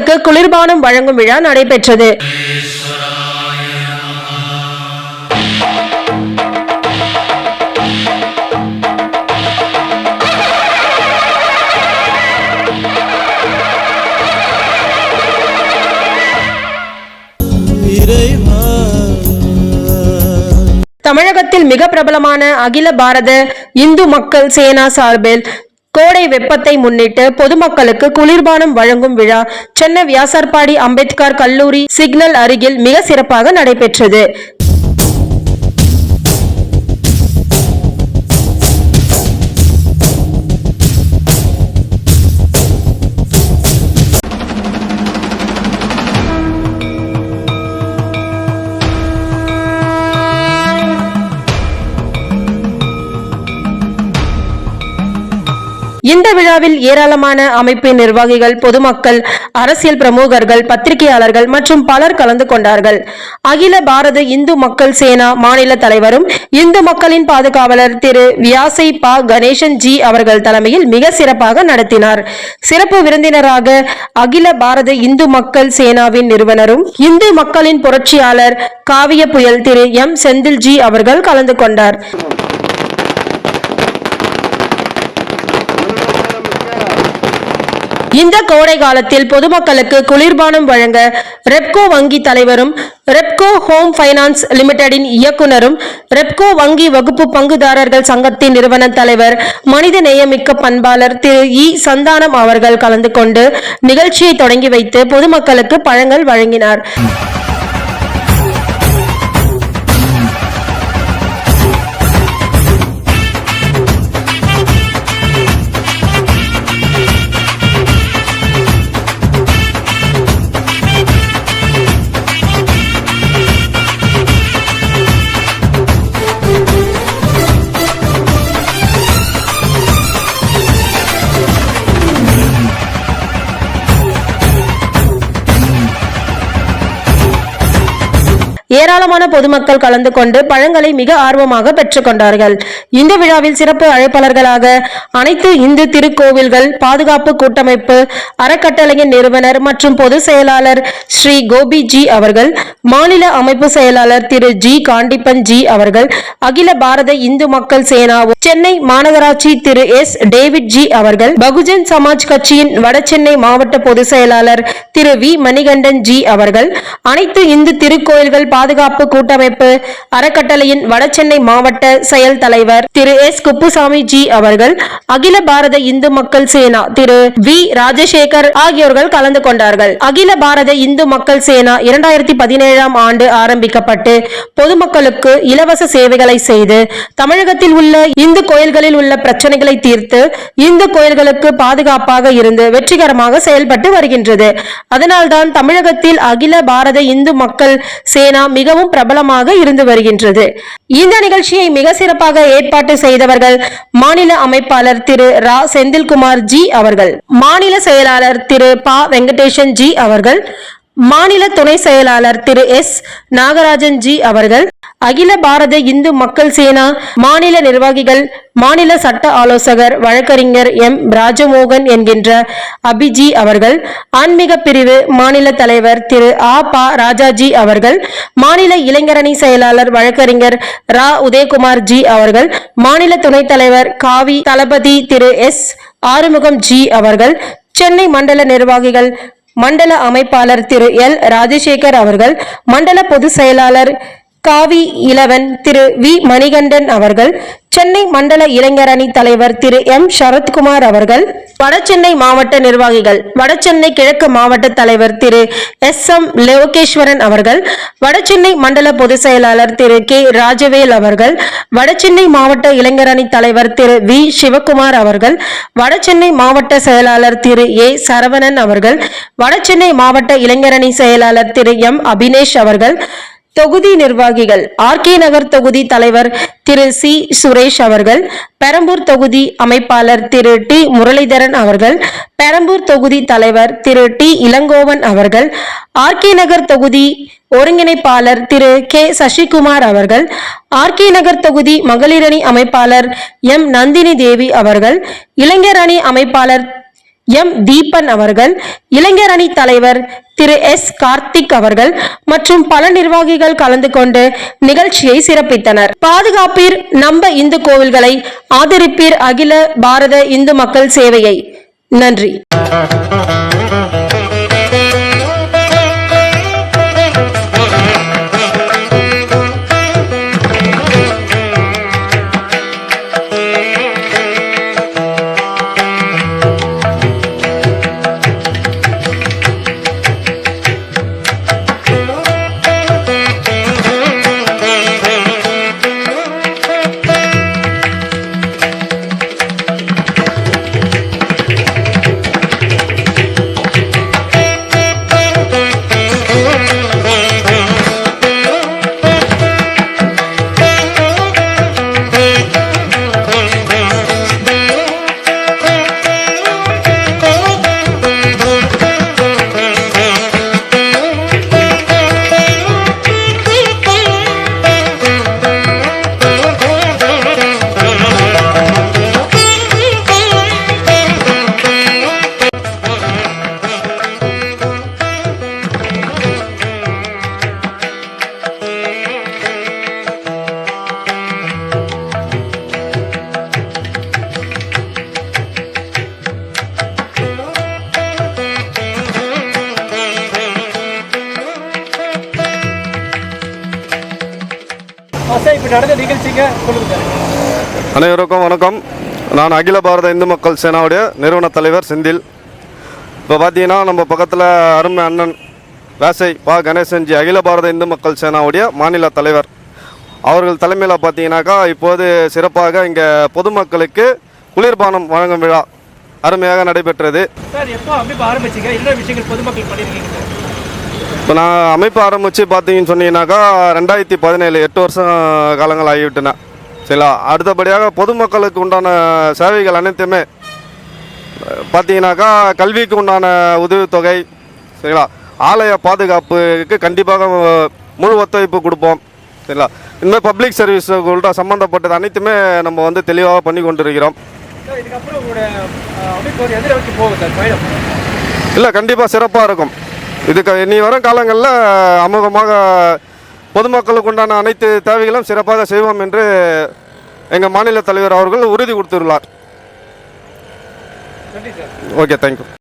பொதுமக்களுக்கு குளிர்பானம் வழங்கும் விழா நடைபெற்றது. தமிழகத்தில் மிக பிரபலமான அகில பாரத இந்து மக்கள் சேனா சார்பில் கோடை வெப்பத்தை முன்னிட்டு பொதுமக்களுக்கு குளிர்பானம் வழங்கும் விழா சென்னை வியாசர்பாடி அம்பேத்கர் கல்லூரி சிக்னல் அருகில் மிக சிறப்பாக நடைபெற்றது. இந்த விழாவில் ஏராளமான அமைப்பின் நிர்வாகிகள் பொதுமக்கள் அரசியல் பிரமுகர்கள் பத்திரிகையாளர்கள் மற்றும் பலர் கலந்து கொண்டார்கள். அகில பாரத இந்து மக்கள் சேனா மாநில தலைவரும் இந்து மக்களின் பாதுகாவலர் திரு வியாசை பா கணேசன் ஜி அவர்கள் தலைமையில் மிக சிறப்பாக நடத்தினார். சிறப்பு விருந்தினராக அகில பாரத இந்து மக்கள் சேனாவின் நிறுவனரும் இந்து மக்களின் புரட்சியாளர் காவிய புயல் திரு எம் செந்தில் ஜி அவர்கள் கலந்து கொண்டார். இந்த கோடை காலத்தில் பொதுமக்களுக்கு குளிர்பானம் வழங்க ரெப்கோ வங்கி தலைவரும் ரெப்கோ ஹோம் ஃபைனான்ஸ் லிமிடெடின் இயக்குனரும் ரெப்கோ வங்கி வகுப்பு பங்குதாரர்கள் சங்கத்தின் நிறுவன தலைவர் மனித நேயமிக்க பண்பாளர் திரு இ. சந்தானம் அவர்கள் கலந்து கொண்டு நிகழ்ச்சியை தொடங்கி வைத்து பொதுமக்களுக்கு பழங்கள் வழங்கினார். ஏராளமான பொதுமக்கள் கலந்து கொண்டு பழங்களை மிக ஆர்வமாக பெற்றுக்கொண்டார்கள் இந்த விழாவில் சிறப்பு அழைப்பாளர்களாக அனைத்து இந்து திருக்கோவில்கள் பாதுகாப்பு கூட்டமைப்பு அறக்கட்டளையின் நிறுவனர் மற்றும் பொதுச் செயலாளர் ஸ்ரீ கோபி ஜி அவர்கள் மாநில அமைப்பு செயலாளர் திரு ஜி காண்டிப்பன் ஜி அவர்கள் அகில பாரத இந்து மக்கள் சேனா சென்னை மாநகராட்சி திரு எஸ் டேவிட் ஜி அவர்கள் பகுஜன் சமாஜ் கட்சியின் வடசென்னை மாவட்ட பொதுச் செயலாளர் திரு வி மணிகண்டன் ஜி அவர்கள் அனைத்து இந்து திருக்கோயில்கள் பாதுகாப்பு கூட்டமைப்பு அறக்கட்டளையின் வடசென்னை மாவட்ட செயல் தலைவர் திரு எஸ். குப்புசாமி ஜி அவர்கள் அகில பாரத இந்து மக்கள் சேனா திரு வி. ராஜசேகர் ஆகியோர்கள் கலந்து கொண்டார்கள். அகில பாரத இந்து மக்கள் சேனா இரண்டாயிரத்தி பதினேழாம் ஆண்டு ஆரம்பிக்கப்பட்டு பொதுமக்களுக்கு இலவச சேவைகளை செய்து தமிழகத்தில் உள்ள இந்து கோயில்களில் உள்ள பிரச்சனைகளை தீர்த்து இந்து கோயில்களுக்கு பாதுகாப்பாக இருந்து வெற்றிகரமாக செயல்பட்டு வருகின்றது. அதனால்தான் தமிழகத்தில் அகில பாரத இந்து மக்கள் சேனா மிகவும் பிரபலமாக இருந்து வருகின்றது. இந்த நிகழ்ச்சியை மிக சிறப்பாக ஏற்பாட்டு செய்தவர்கள் மாநில அமைப்பாளர் திரு ரா. செந்தில்குமார் ஜி அவர்கள் மாநில செயலாளர் திரு ப. வெங்கடேசன் ஜி அவர்கள் மாநில துணை செயலாளர் திரு எஸ். நாகராஜன் ஜி அவர்கள் அகில பாரத இந்து மக்கள் சேனா மாநில நிர்வாகிகள் மாநில சட்ட ஆலோசகர் வழக்கறிஞர் எம். ராஜமோகன் என்கின்ற அபிஜி அவர்கள் ஆன்மீக பிரிவு மாநில தலைவர் திரு. ஆ. பா. ராஜாஜி அவர்கள் மாநில இளைஞரணி செயலாளர் வழக்கறிஞர் ரா. உதயகுமார் ஜி அவர்கள் மாநில துணைத் தலைவர் காவி தளபதி திரு. எஸ். ஆறுமுகம் ஜி அவர்கள் சென்னை மண்டல நிர்வாகிகள் மண்டல அமைப்பாளர் திரு. எல். ராஜசேகர் அவர்கள் மண்டல பொதுச் செயலாளர் காவி இளவன் திரு வி மணிகண்டன் அவர்கள் சென்னை மண்டல இளைஞரணி தலைவர் திரு எம். சரத்குமார் அவர்கள் வடசென்னை மாவட்ட நிர்வாகிகள் வடசென்னை கிழக்கு மாவட்ட தலைவர் திரு எஸ். எம். லோகேஸ்வரன் அவர்கள் வடசென்னை மண்டல பொதுச் செயலாளர் திரு கே. ராஜவேல் அவர்கள் வடசென்னை மாவட்ட இளைஞரணி தலைவர் திரு வி. சிவகுமார் அவர்கள் வடசென்னை மாவட்ட செயலாளர் திரு ஏ. சரவணன் அவர்கள் வடசென்னை மாவட்ட இளைஞரணி செயலாளர் திரு எம். அபினேஷ் அவர்கள் தொகுதி நிர்வாகிகள் ஆர்கே நகர் தொகுதி தலைவர் திரு சி சுரேஷ் அவர்கள் பெரம்பூர் தொகுதி அமைப்பாளர் திரு டி முரளிதரன் அவர்கள் பெரம்பூர் தொகுதி தலைவர் திரு டி இளங்கோவன் அவர்கள் ஆர்கே நகர் தொகுதி ஒருங்கிணைப்பாளர் திரு கே சசிகுமார் அவர்கள் ஆர்கே நகர் தொகுதி மகளிரணி அமைப்பாளர் எம் நந்தினி தேவி அவர்கள் இளைஞர் அணி அமைப்பாளர் எம். தீபன் அவர்கள் இளைஞர் அணி தலைவர் திரு. எஸ். கார்த்திக் அவர்கள் மற்றும் பல நிர்வாகிகள் கலந்து கொண்டு நிகழ்ச்சியை சிறப்பித்தனர். பாதுகாப்பீர் நம்ப இந்து கோவில்களை ஆதரிப்பீர் அகில பாரத இந்து மக்கள் சேவையை. நன்றி. அனைவருக்கும் வணக்கம். நான் அகில பாரத இந்து மக்கள் சேனாவுடைய நிறுவன தலைவர் செந்தில். இப்போ பார்த்தீங்கன்னா நம்ம பக்கத்தில் அருமை அண்ணன் வேசை பா கணேசன்ஜி அகில பாரத இந்து மக்கள் சேனாவுடைய மாநில தலைவர். அவர்கள் தலைமையில் பார்த்தீங்கன்னாக்கா இப்போது சிறப்பாக இங்கே பொதுமக்களுக்கு குளிர்பானம் வழங்கும் விழா அருமையாக நடைபெற்றது. சார் எப்போ அமைப்பு ஆரம்பிச்சீங்க? என்ன விஷயங்கள் பொதுமக்கள் பண்ணியிருக்கீங்க சார்? இப்போ நான் அமைப்பு ஆரம்பித்து பார்த்தீங்கன்னு சொன்னீங்கன்னாக்கா ரெண்டாயிரத்தி பதினேழு எட்டு வருஷம் காலங்கள் ஆகிவிட்டன. சரிங்களா? அடுத்தபடியாக பொதுமக்களுக்கு உண்டான சேவைகள் அனைத்துமே பார்த்தீங்கன்னாக்கா கல்விக்கு உண்டான உதவித்தொகை சரிங்களா? ஆலய பாதுகாப்புக்கு கண்டிப்பாக முழு ஒத்துழைப்பு கொடுப்போம். சரிங்களா? இனிமேல் பப்ளிக் சர்வீஸ் உள்ள சம்மந்தப்பட்டது அனைத்துமே நம்ம வந்து தெளிவாக பண்ணி சார் பயணம்? இல்லை கண்டிப்பாக சிறப்பாக இருக்கும். இதுக்கு இனி வரும் காலங்களில் அமோகமாக பொதுமக்களுக்கு உண்டான அனைத்து தேவைகளும் சிறப்பாக செய்வோம் என்று எங்கள் மாநில தலைவர் அவர்கள் உறுதி கொடுத்துள்ளார். Okay thank you